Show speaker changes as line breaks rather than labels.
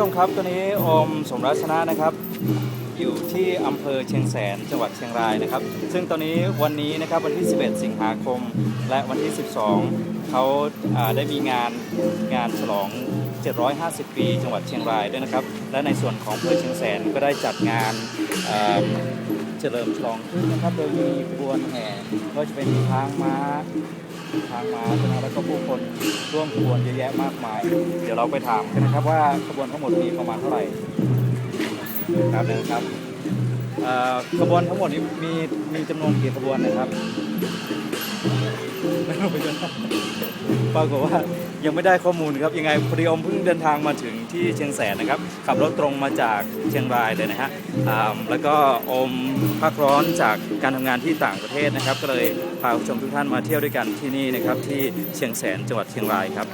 ชมครับตอนนี้อมสมรัชนะนะครับ อยู่ที่อำเภอเชียงแสนจังหวัดเชียงรายนะครับ ซึ่งตอนนี้วันนี้นะครับวันที่ 11 สิงหาคม และวันที่ 12 เขาาได้มีงานงานฉลอง 750 ปีจังหวัดเชียงรายด้วยนะครับ และในส่วนของอำเภอเชียงแสนก็ได้จัดงานาเฉลิมฉลองขึ้นนะครับโดยมีขบวนแห่ก็จะเป็นทางม้า ทางมาใช่ไหมแล้วก็ผู้คนร่วมขบวนเยอะแยะมากมาย เดี๋ยวเราไปถามกันนะครับว่าขบวนทั้งหมดมีประมาณเท่าไหร่ครับนะครับขบวนทั้งหมดนี้มีมีจำนวนกี่ขบวนนะครับไม่รู้ไปจนกันครับปรากฏว่า ยังไม่ได้ข้อมูลครับยังไงพอดีอมเพิ่งเดินทางมาถึงที่เชียงแสนนะครับขับรถตรงมาจากเชียงรายเลยนะฮะอ่าแล้วก็อมพักร้อนจากการทำงานที่ต่างประเทศนะครับ ก็เลยพาผู้ชมทุกท่านมาเที่ยวด้วยกันที่นี่นะครับที่เชียงแสนจังหวัดเชียงรายครับ